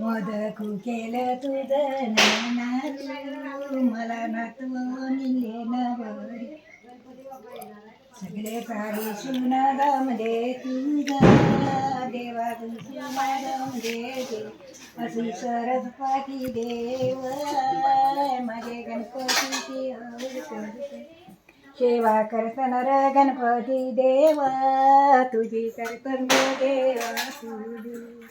मोदक केलं तुझं नातू मला नातू निले नवरी. सगळे प्राणी सुना गमले तुझा. देवा सुनादाम दे दे. अशी सरस्वती देव माझे गणपतीची आवड सेवा करताना र गणपती देवा. तुझी करतन देवा तुझी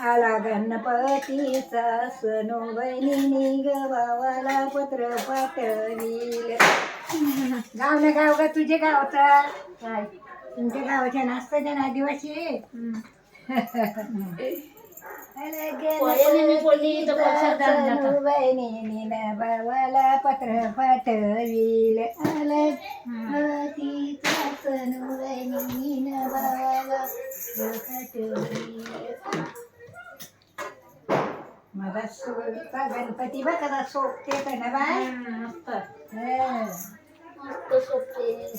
आला गणपतीचा सनो बहिणी गवाला पत्र पाठविल. गाव ना गाव का तुझे गावचा काय? तुमच्या गावाच्या नाचताच्या ना आदिवासी बहिणी भावाला पत्र पाठविल. आलं माझा सोडता गणपती बघ कसा सोपते का ना बा हं. मस्त सोपते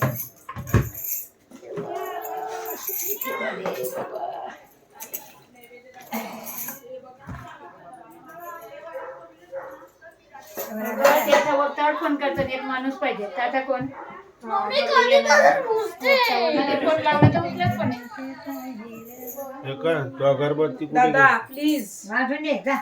त्याचा वक्तावर फोन करतात एक माणूस पाहिजे त्याचा कोण फोन लावला तर उचलत पण. हे काय तो अगरबत्ती कुठे दादा प्लीज जा.